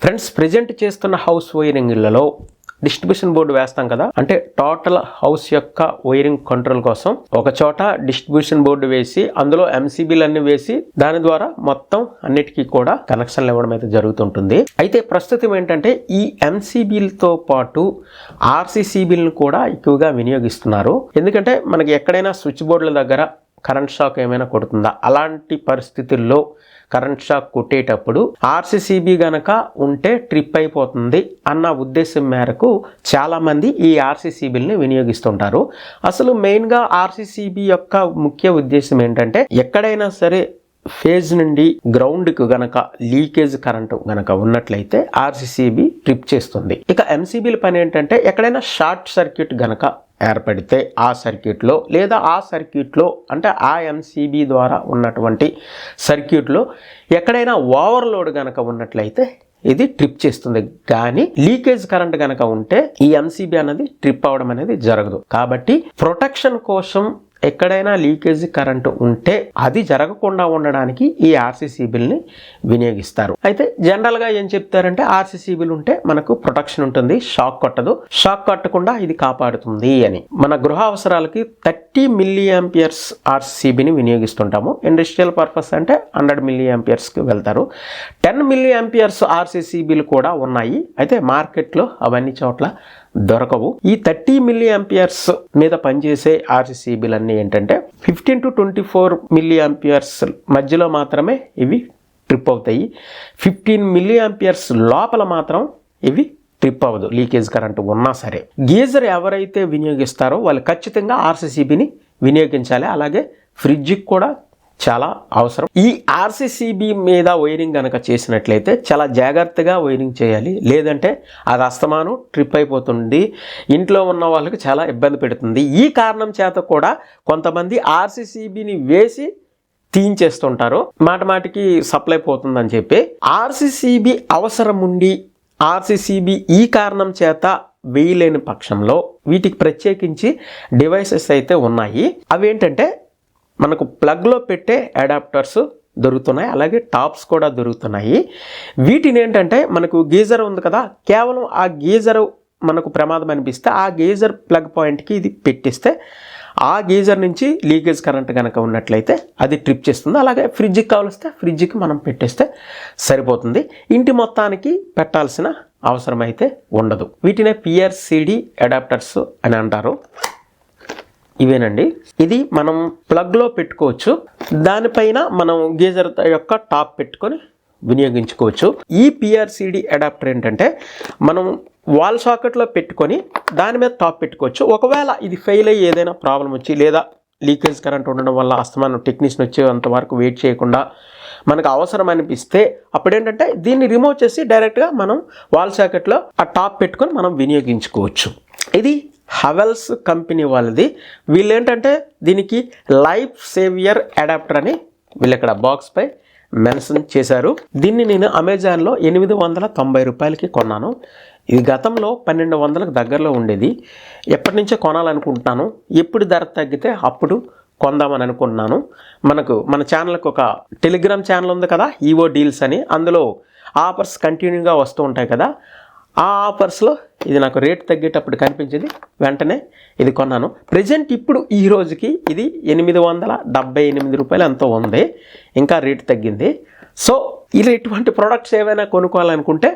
Friends present చేస్తున్న house వైరింగ్లలో distribution board వేస్తాం కదా అంటే టోటల్ హౌస్ యొక్క వైరింగ్ కంట్రోల్ కోసం ఒక చోట డిస్ట్రిబ్యూషన్ బోర్డు వేసి అందులో ఎంసీబీలు అన్ని వేసి దాని ద్వారా మొత్తం అన్నిటికీ కూడా కనెక్షన్లు ఇవ్వడం అయితే జరుగుతుంటుంది. అయితే ప్రస్తుతం ఏంటంటే ఈ ఎంసీబీలతో పాటు ఆర్సీసీబీలను కూడా ఎక్కువగా వినియోగిస్తున్నారు. ఎందుకంటే మనకి ఎక్కడైనా స్విచ్ బోర్డుల దగ్గర కరెంట్ షాక్ ఏమైనా కొడుతుందా? అలాంటి పరిస్థితుల్లో కరెంట్ షాక్ కొట్టేటప్పుడు ఆర్సీసీబీ గనక ఉంటే ట్రిప్ అయిపోతుంది అన్న ఉద్దేశం మేరకు చాలామంది ఈ ఆర్సీసీబీని వినియోగిస్తుంటారు. అసలు మెయిన్గా ఆర్సీసీబీ యొక్క ముఖ్య ఉద్దేశం ఏంటంటే ఎక్కడైనా సరే ఫేజ్ నుండి గ్రౌండ్కు గనక లీకేజ్ కరెంటు గనక ఉన్నట్లయితే ఆర్సీసీబీ ట్రిప్ చేస్తుంది. ఇక ఎంసీబీల పని ఏంటంటే ఎక్కడైనా షార్ట్ సర్క్యూట్ గనక ఏర్పడితే ఆ సర్క్యూట్లో లేదా ఆ సర్క్యూట్లో అంటే ఆ ఎంసీబీ ద్వారా ఉన్నటువంటి సర్క్యూట్లో ఎక్కడైనా ఓవర్లోడ్ కనుక ఉన్నట్లయితే ఇది ట్రిప్ చేస్తుంది. కానీ లీకేజ్ కరెంట్ కనుక ఉంటే ఈ ఎంసీబీ అనేది ట్రిప్ అవడం అనేది జరగదు. కాబట్టి ప్రొటెక్షన్ కోసం ఎక్కడైనా లీకేజ్ కరెంటు ఉంటే అది జరగకుండా ఉండడానికి ఈ ఆర్సీసీ బిల్ని వినియోగిస్తారు. అయితే జనరల్గా ఏం చెప్తారంటే ఆర్సీసీ బిల్ ఉంటే మనకు ప్రొటెక్షన్ ఉంటుంది షాక్ కొట్టదు. షాక్ కొట్టకుండా ఇది కాపాడుతుంది అని. మన గృహ అవసరాలకి థర్టీ మిల్లీ ఆంపియర్స్ ఆర్సీబీని వినియోగిస్తుంటాము. ఇండస్ట్రియల్ పర్పస్ అంటే హండ్రెడ్ మిల్లీ ఆంపియర్స్కి వెళ్తారు. టెన్ మిల్లీ ఆంపియర్స్ ఆర్సీసీబీలు కూడా ఉన్నాయి. అయితే మార్కెట్లో అవన్నీ చోట్ల దొరకవు. ఈ థర్టీ మిల్లీ ఆంపియర్స్ మీద పనిచేసే ఆర్సీసీబీలు అన్నీ ఏంటంటే fifteen to twenty four milli amperes మధ్యలో మాత్రమే ఇవి ట్రిప్ అవుతాయి. ఫిఫ్టీన్ మిల్లీ ఆంపియర్స్ లోపల మాత్రం ఇవి ట్రిప్ అవ్వదు. లీకేజ్ కరెంట్ ఉన్నా సరే. గీజర్ ఎవరైతే వినియోగిస్తారో వాళ్ళు ఖచ్చితంగా ఆర్సీసీబీని వినియోగించాలి. అలాగే ఫ్రిడ్జ్కి కూడా చాలా అవసరం. ఈ ఆర్సీసీబీ మీద వైరింగ్ కనుక చేసినట్లయితే చాలా జాగ్రత్తగా వైరింగ్ చేయాలి. లేదంటే అది అస్తమానం ట్రిప్ అయిపోతుంది. ఇంట్లో ఉన్న వాళ్ళకి చాలా ఇబ్బంది పెడుతుంది. ఈ కారణం చేత కూడా కొంతమంది ఆర్సీసీబీని వేసి తీయించేస్తుంటారు. మాట మాటికి సప్లై పోతుందని చెప్పి. ఆర్సీసీబీ అవసరం ఉండి ఆర్సీసీబీ ఈ కారణం చేత వేయలేని పక్షంలో వీటికి ప్రత్యేకించి డివైసెస్ అయితే ఉన్నాయి. అవి ఏంటంటే మనకు ప్లగ్లో పెట్టే అడాప్టర్స్ దొరుకుతున్నాయి. అలాగే టాప్స్ కూడా దొరుకుతున్నాయి. వీటిని ఏంటంటే మనకు గీజర్ ఉంది కదా కేవలం ఆ గీజర్ మనకు ప్రమాదం అనిపిస్తే ఆ గీజర్ ప్లగ్ పాయింట్కి ఇది పెట్టిస్తే ఆ గీజర్ నుంచి లీకేజ్ కరెంట్ కనుక ఉన్నట్లయితే అది ట్రిప్ చేస్తుంది. అలాగే ఫ్రిడ్జ్కి కావలిస్తే ఫ్రిడ్జ్కి మనం పెట్టేస్తే సరిపోతుంది. ఇంటి మొత్తానికి పెట్టాల్సిన అవసరం అయితే ఉండదు. వీటినే పిఆర్సిడి అడాప్టర్స్ అని అంటారు. ఇవేనండి. ఇది మనం ప్లగ్లో పెట్టుకోవచ్చు. దానిపైన మనం గీజర్ యొక్క టాప్ పెట్టుకొని వినియోగించుకోవచ్చు. ఈ పిఆర్సిడి అడాప్టర్ ఏంటంటే మనం వాల్ సాకెట్లో పెట్టుకొని దాని మీద టాప్ పెట్టుకోవచ్చు. ఒకవేళ ఇది ఫెయిల్ అయ్యి ఏదైనా ప్రాబ్లం వచ్చి లేదా లీకేజ్ కరెంట్ ఉండడం వల్ల అస్తమానం టెక్నీషియన్ వచ్చేంత వరకు వెయిట్ చేయకుండా మనకు అవసరం అనిపిస్తే అప్పుడు ఏంటంటే దీన్ని రిమూవ్ చేసి డైరెక్ట్గా మనం వాల్ సాకెట్లో ఆ టాప్ పెట్టుకొని మనం వినియోగించుకోవచ్చు. ఇది హవెల్స్ కంపెనీ వాళ్ళది. వీళ్ళు ఏంటంటే దీనికి లైఫ్ సేవియర్ అడాప్టర్ అని వీళ్ళు ఇక్కడ బాక్స్పై మెన్షన్ చేశారు. దీన్ని నేను అమెజాన్లో ఎనిమిది వందల తొంభై రూపాయలకి కొన్నాను. ఇది గతంలో పన్నెండు వందలకు దగ్గరలో ఉండేది. ఎప్పటి నుంచో కొనాలనుకుంటున్నాను. ఎప్పుడు ధర తగ్గితే అప్పుడు కొందామని అనుకుంటున్నాను. మనకు మన ఛానల్కి ఒక టెలిగ్రామ్ ఛానల్ ఉంది కదా ఈవో డీల్స్ అని. అందులో ఆఫర్స్ కంటిన్యూగా వస్తూ ఉంటాయి కదా ఆ ఆఫర్స్లో ఇది నాకు రేట్ తగ్గేటప్పుడు కనిపించింది. వెంటనే ఇది కొన్నాను. ప్రజెంట్ ఇప్పుడు ఈ రోజుకి ఇది ఎనిమిది వందల డెబ్బై ఎనిమిది రూపాయలు ఎంతో ఉంది. ఇంకా రేట్ తగ్గింది. సో ఇలా ఇటువంటి ప్రోడక్ట్స్ ఏవైనా కొనుక్కోవాలనుకుంటే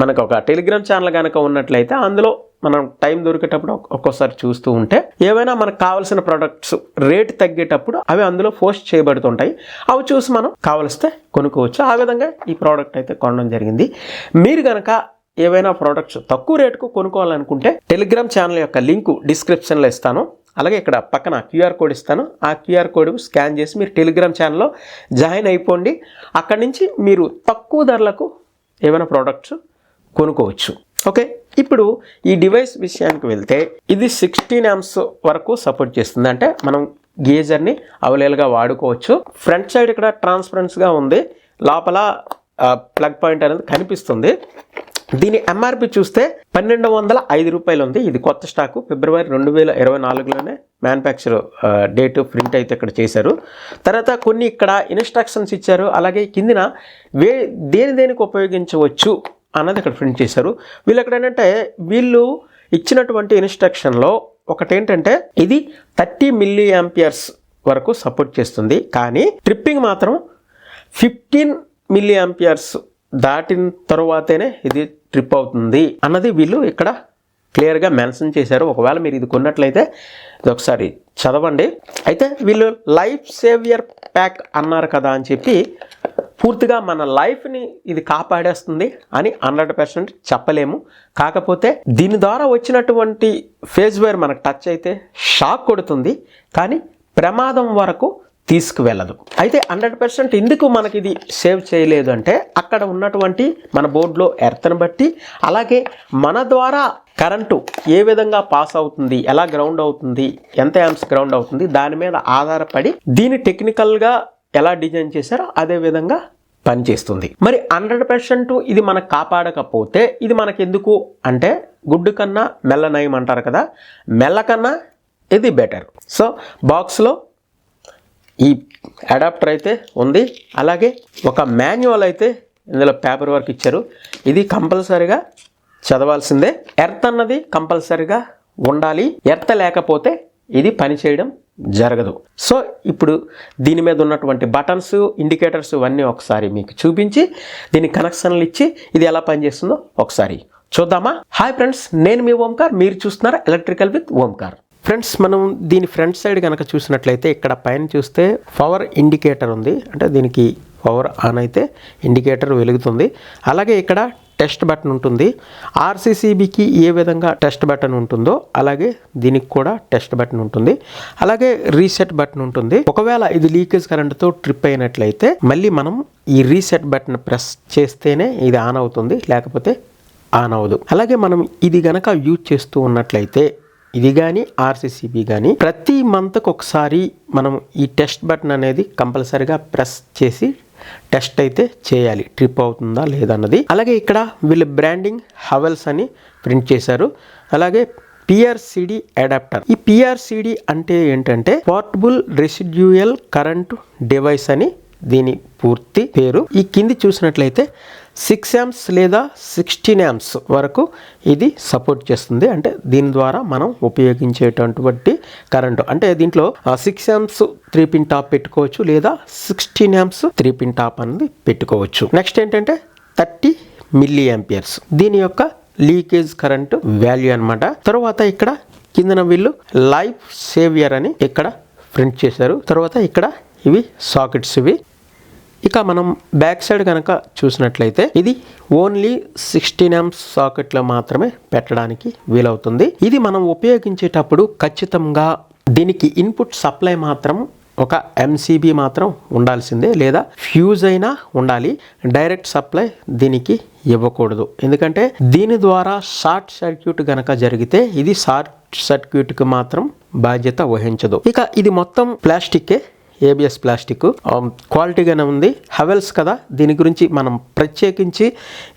మనకు ఒక టెలిగ్రామ్ ఛానల్ కనుక ఉన్నట్లయితే అందులో మనం టైం దొరికేటప్పుడు ఒక్కోసారి చూస్తూ ఉంటే ఏవైనా మనకు కావాల్సిన ప్రోడక్ట్స్ రేట్ తగ్గేటప్పుడు అవి అందులో పోస్ట్ చేయబడుతుంటాయి. అవి చూసి మనం కావలిస్తే కొనుక్కోవచ్చు. ఆ విధంగా ఈ ప్రోడక్ట్ అయితే కొనడం జరిగింది. మీరు కనుక ఏవైనా ప్రోడక్ట్స్ తక్కువ రేటుకు కొనుక్కోవాలనుకుంటే టెలిగ్రామ్ ఛానల్ యొక్క లింకు డిస్క్రిప్షన్లో ఇస్తాను. అలాగే ఇక్కడ పక్కన క్యూఆర్ కోడ్ ఇస్తాను. ఆ క్యూఆర్ కోడ్ స్కాన్ చేసి మీరు టెలిగ్రామ్ ఛానల్లో జాయిన్ అయిపోండి. అక్కడి నుంచి మీరు తక్కువ ధరలకు ఏమైనా ప్రోడక్ట్స్ కొనుక్కోవచ్చు. ఓకే? ఇప్పుడు ఈ డివైస్ విషయానికి వెళ్తే ఇది సిక్స్టీన్ యామ్స్ వరకు సపోర్ట్ చేస్తుంది. అంటే మనం గేజర్ని అవలేలుగా వాడుకోవచ్చు. ఫ్రంట్ సైడ్ ఇక్కడ ట్రాన్స్పరెన్స్గా ఉంది. లోపల ప్లగ్ పాయింట్ అనేది కనిపిస్తుంది. దీని ఎంఆర్పి చూస్తే పన్నెండు వందల ఐదు రూపాయలు ఉంది ఇది కొత్త స్టాకు. ఫిబ్రవరి రెండు వేల ఇరవై నాలుగులోనే మ్యానుఫ్యాక్చర్ డేట్ ప్రింట్ అయితే ఇక్కడ చేశారు. తర్వాత కొన్ని ఇక్కడ ఇన్స్ట్రక్షన్స్ ఇచ్చారు. అలాగే కిందిన వే దేని దేనికి ఉపయోగించవచ్చు అన్నది ఇక్కడ ప్రింట్ చేశారు. వీళ్ళు ఎక్కడ ఏంటంటే వీళ్ళు ఇచ్చినటువంటి ఇన్స్ట్రక్షన్లో ఒకటి ఏంటంటే ఇది థర్టీ మిల్లీ యాంపియర్స్ వరకు సపోర్ట్ చేస్తుంది. కానీ ట్రిప్పింగ్ మాత్రం ఫిఫ్టీన్ మిల్లీ యాంపియర్స్ దాటిన తర్వాతనే ఇది ట్రిప్ అవుతుంది అన్నది వీళ్ళు ఇక్కడ క్లియర్గా మెన్షన్ చేశారు. ఒకవేళ మీరు ఇది కొన్నట్లయితే ఇది ఒకసారి చదవండి. అయితే వీళ్ళు లైఫ్ సేవియర్ ప్యాక్ అన్నారు కదా అని చెప్పి పూర్తిగా మన లైఫ్ని ఇది కాపాడేస్తుంది అని హండ్రెడ్ పర్సెంట్ చెప్పలేము. కాకపోతే దీని ద్వారా వచ్చినటువంటి ఫేజ్ వేర్ మనకు టచ్ అయితే షాక్ కొడుతుంది. కానీ ప్రమాదం వరకు తీసుకువెళ్ళదు. అయితే హండ్రెడ్ పర్సెంట్ ఎందుకు మనకి ఇది సేవ్ చేయలేదు అంటే అక్కడ ఉన్నటువంటి మన బోర్డులో ఎర్త్ని బట్టి అలాగే మన ద్వారా కరెంటు ఏ విధంగా పాస్ అవుతుంది ఎలా గ్రౌండ్ అవుతుంది ఎంత యాంప్స్ గ్రౌండ్ అవుతుంది దాని మీద ఆధారపడి దీన్ని టెక్నికల్గా ఎలా డిజైన్ చేశారో అదే విధంగా పనిచేస్తుంది. మరి హండ్రెడ్ పర్సెంట్ ఇది మనకు కాపాడకపోతే ఇది మనకెందుకు అంటే గుడ్డు కన్నా మెల్ల నయం అంటారు కదా మెల్ల కన్నా ఇది బెటర్. సో బాక్స్లో ఈ అడాప్టర్ అయితే ఉంది. అలాగే ఒక మాన్యువల్ అయితే ఇందులో పేపర్ వర్క్ ఇచ్చారు. ఇది కంపల్సరిగా చదవాల్సిందే. ఎర్త్ అన్నది కంపల్సరిగా ఉండాలి. ఎర్త్ లేకపోతే ఇది పనిచేయడం జరగదు. సో ఇప్పుడు దీని మీద ఉన్నటువంటి బటన్స్ ఇండికేటర్స్ ఇవన్నీ ఒకసారి మీకు చూపించి దీని కనెక్షన్లు ఇచ్చి ఇది ఎలా పనిచేస్తుందో ఒకసారి చూద్దామా? హాయ్ ఫ్రెండ్స్ నేను మీ ఓంకార్. మీరు చూస్తున్నారు ఎలక్ట్రికల్ విత్ ఓంకార్. ఫ్రెండ్స్ మనం దీని ఫ్రంట్ సైడ్ కనుక చూసినట్లయితే ఇక్కడ పైన చూస్తే పవర్ ఇండికేటర్ ఉంది. అంటే దీనికి పవర్ ఆన్ అయితే ఇండికేటర్ వెలుగుతుంది. అలాగే ఇక్కడ టెస్ట్ బటన్ ఉంటుంది. ఆర్సీసీబీకి ఏ విధంగా టెస్ట్ బటన్ ఉంటుందో అలాగే దీనికి కూడా టెస్ట్ బటన్ ఉంటుంది. అలాగే రీసెట్ బటన్ ఉంటుంది. ఒకవేళ ఇది లీకేజ్ కరెంట్తో ట్రిప్ అయినట్లయితే మళ్ళీ మనం ఈ రీసెట్ బటన్ ప్రెస్ చేస్తేనే ఇది ఆన్ అవుతుంది. లేకపోతే ఆన్ అవ్వదు. అలాగే మనం ఇది గనక యూజ్ చేస్తూ ఉన్నట్లయితే ఇది కానీ ఆర్సీసీబీ కానీ ప్రతి మంత్కి ఒకసారి మనం ఈ టెస్ట్ బటన్ అనేది కంపల్సరీగా ప్రెస్ చేసి టెస్ట్ అయితే చేయాలి. ట్రిప్ అవుతుందా లేదన్నది అలాగే ఇక్కడ వీళ్ళు బ్రాండింగ్ హవెల్స్ అని ప్రింట్ చేశారు. అలాగే పిఆర్సిడి అడాప్టర్ ఈ పిఆర్సిడి అంటే ఏంటంటే పోర్టబుల్ రెసిడ్యూయల్ కరెంట్ డివైస్ అని దీని పూర్తి పేరు. ఈ కింది చూసినట్లయితే సిక్స్ యామ్స్ లేదా సిక్స్టీన్ యామ్స్ వరకు ఇది సపోర్ట్ చేస్తుంది. అంటే దీని ద్వారా మనం ఉపయోగించేటటువంటి కరెంటు. అంటే దీంట్లో six amps three pin top పెట్టుకోవచ్చు లేదా sixteen amps three pin top అనేది పెట్టుకోవచ్చు. నెక్స్ట్ ఏంటంటే థర్టీ మిల్లీ యాంపియర్స్ దీని యొక్క లీకేజ్ కరెంట్ వాల్యూ అనమాట తర్వాత ఇక్కడ కిందన వీళ్ళు లైఫ్ సేవియర్ అని ఇక్కడ ప్రింట్ చేశారు. తర్వాత ఇక్కడ ఇవి సాకెట్స్ ఇవి. ఇక మనం బ్యాక్ సైడ్ కనుక చూసినట్లయితే ఇది ఓన్లీ సిక్స్టీన్ ఎంస్ సాకెట్లో మాత్రమే పెట్టడానికి వీలవుతుంది. ఇది మనం ఉపయోగించేటప్పుడు ఖచ్చితంగా దీనికి ఇన్పుట్ సప్లై మాత్రం ఒక ఎంసీబీ మాత్రం ఉండాల్సిందే లేదా ఫ్యూజ్ అయినా ఉండాలి. డైరెక్ట్ సప్లై దీనికి ఇవ్వకూడదు. ఎందుకంటే దీని ద్వారా షార్ట్ సర్క్యూట్ గనక జరిగితే ఇది షార్ట్ సర్క్యూట్కి మాత్రం బాధ్యత వహించదు. ఇక ఇది మొత్తం ప్లాస్టిక్కే ఏబిఎస్ ప్లాస్టిక్. Um, క్వాలిటీగానే ఉంది. హవెల్స్ కదా దీని గురించి మనం ప్రత్యేకించి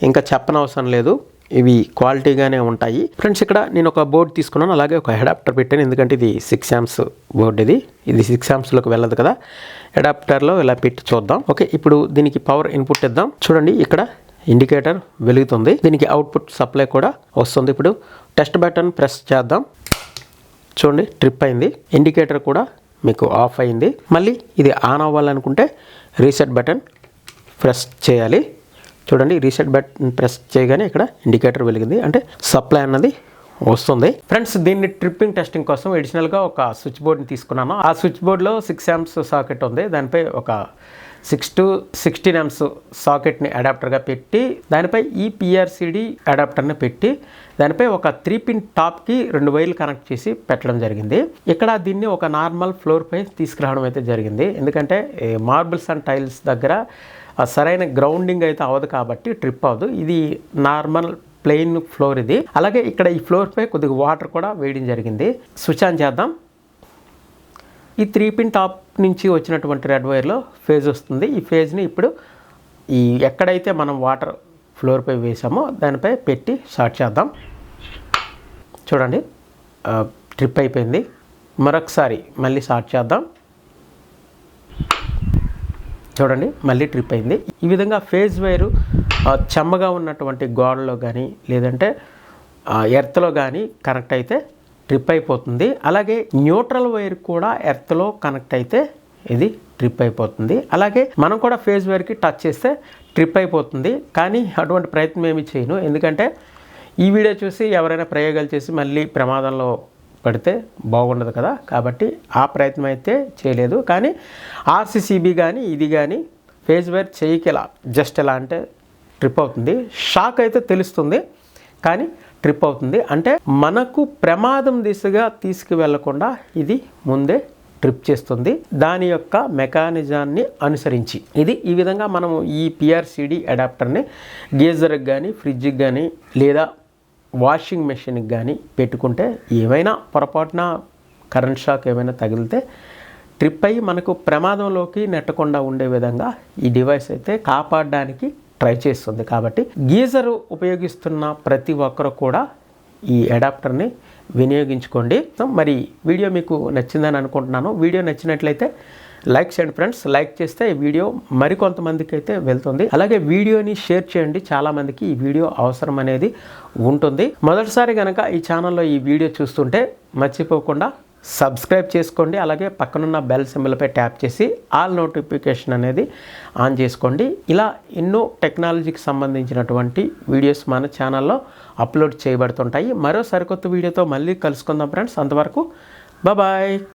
ఇంకా చెప్పనవసరం లేదు. ఇవి క్వాలిటీగానే ఉంటాయి. ఫ్రెండ్స్ ఇక్కడ నేను ఒక బోర్డ్ తీసుకున్నాను. అలాగే ఒక అడాప్టర్ పెట్టాను. ఎందుకంటే ఇది సిక్స్ యామ్స్ బోర్డు ఇది. ఇది సిక్స్ యామ్స్లోకి వెళ్ళదు కదా. అడాప్టర్లో ఇలా పెట్టి చూద్దాం. ఓకే ఇప్పుడు దీనికి పవర్ ఇన్పుట్ ఇద్దాం. చూడండి ఇక్కడ ఇండికేటర్ వెలుగుతుంది. దీనికి అవుట్పుట్ సప్లై కూడా వస్తుంది. ఇప్పుడు టెస్ట్ బటన్ ప్రెస్ చేద్దాం. చూడండి ట్రిప్ అయింది. ఇండికేటర్ కూడా మీకు ఆఫ్ అయింది. మళ్ళీ ఇది ఆన్ అవ్వాలనుకుంటే రీసెట్ బటన్ ప్రెస్ చేయాలి. చూడండి రీసెట్ బటన్ ప్రెస్ చేయగానే ఇక్కడ ఇండికేటర్ వెలిగింది. అంటే సప్లై అన్నది వస్తుంది. ఫ్రెండ్స్ దీన్ని ట్రిప్పింగ్ టెస్టింగ్ కోసం అడిషనల్గా ఒక స్విచ్ బోర్డ్ని తీసుకున్నాను ఆ స్విచ్ బోర్డ్లో సిక్స్ యామ్స్ సాకెట్ ఉంది. దానిపై ఒక సిక్స్ టు సిక్స్టీన్ ఎంస్ సాకెట్ని అడాప్టర్గా పెట్టి దానిపై ఈ పిఆర్సిడి అడాప్టర్ని పెట్టి దానిపై ఒక త్రీ పిన్ టాప్కి రెండు వైర్లు కనెక్ట్ చేసి పెట్టడం జరిగింది. ఇక్కడ దీన్ని ఒక నార్మల్ ఫ్లోర్ పై తీసుకురావడం అయితే జరిగింది. ఎందుకంటే మార్బుల్స్ అండ్ టైల్స్ దగ్గర సరైన గ్రౌండింగ్ అయితే అవ్వదు కాబట్టి ట్రిప్ అవ్వదు. ఇది నార్మల్ ప్లెయిన్ ఫ్లోర్ ఇది. అలాగే ఇక్కడ ఈ ఫ్లోర్ పై కొద్దిగా వాటర్ కూడా వేయడం జరిగింది. స్విచ్ ఆన్ చేద్దాం. ఈ త్రీ పిన్ టాప్ నుంచి వచ్చినటువంటి రెడ్ వైర్లో ఫేజ్ వస్తుంది. ఈ ఫేజ్ని ఇప్పుడు ఈ ఎక్కడైతే మనం వాటర్ ఫ్లోర్పై వేసామో దానిపై పెట్టి స్టార్ట్ చేద్దాం. చూడండి. ట్రిప్ అయిపోయింది. మరొకసారి మళ్ళీ స్టార్ట్ చేద్దాం. చూడండి. మళ్ళీ ట్రిప్ అయింది. ఈ విధంగా ఫేజ్ వైరు చెమ్మగా ఉన్నటువంటి గోడలో కానీ లేదంటే ఎర్త్లో కానీ కనెక్ట్ అయితే ట్రిప్ అయిపోతుంది. అలాగే న్యూట్రల్ వైర్ కూడా ఎర్త్లో కనెక్ట్ అయితే ఇది ట్రిప్ అయిపోతుంది. అలాగే మనం కూడా ఫేజ్ వైర్కి టచ్ చేస్తే ట్రిప్ అయిపోతుంది. కానీ అటువంటి ప్రయత్నం ఏమి చేయను. ఎందుకంటే ఈ వీడియో చూసి ఎవరైనా ప్రయోగాలు చేసి మళ్ళీ ప్రమాదంలో పడితే బాగుండదు కదా. కాబట్టి ఆ ప్రయత్నం అయితే చేయలేదు. కానీ ఆర్సీసీబీ కానీ ఇది కానీ ఫేజ్ వైర్ చేయికి జస్ట్ ఎలా అంటే ట్రిప్ అవుతుంది. షాక్ అయితే తెలుస్తుంది. కానీ ట్రిప్ అవుతుంది. అంటే మనకు ప్రమాదం దిశగా తీసుకువెళ్ళకుండా ఇది ముందే ట్రిప్ చేస్తుంది. దాని యొక్క మెకానిజాన్ని అనుసరించి. ఇది ఈ విధంగా మనము ఈ పిఆర్సిడి అడాప్టర్ని గీజర్కి కానీ ఫ్రిడ్జ్కి కానీ లేదా వాషింగ్ మెషిన్కి కానీ పెట్టుకుంటే ఏమైనా పొరపాటున కరెంట్ షాక్ ఏమైనా తగిలితే ట్రిప్ అయ్యి మనకు ప్రమాదంలోకి నెట్టకుండా ఉండే విధంగా ఈ డివైస్ అయితే కాపాడడానికి ట్రై చేస్తుంది. కాబట్టి గీజర్ ఉపయోగిస్తున్న ప్రతి ఒక్కరు కూడా ఈ అడాప్టర్ని వినియోగించుకోండి. మరి వీడియో మీకు నచ్చిందని అనుకుంటున్నాను. వీడియో నచ్చినట్లయితే లైక్ చేయండి ఫ్రెండ్స్. లైక్ చేస్తే ఈ వీడియో మరికొంతమందికి అయితే వెళ్తుంది. అలాగే వీడియోని షేర్ చేయండి. చాలామందికి ఈ వీడియో అవసరం అనేది ఉంటుంది. మొదటిసారి కనుక ఈ ఛానల్లో ఈ వీడియో చూస్తుంటే మర్చిపోకుండా సబ్స్క్రైబ్ చేసుకోండి అలాగే పక్కనున్న బెల్ సింబల్పై ట్యాప్ చేసి ఆల్ నోటిఫికేషన్ అనేది ఆన్ చేసుకోండి. ఇలా ఎన్నో టెక్నాలజీకి సంబంధించినటువంటి వీడియోస్ మన ఛానల్లో అప్లోడ్ చేయబడుతుంటాయి. మరో సరికొత్త వీడియోతో మళ్ళీ కలుసుకుందాం ఫ్రెండ్స్. అంతవరకు బాయ్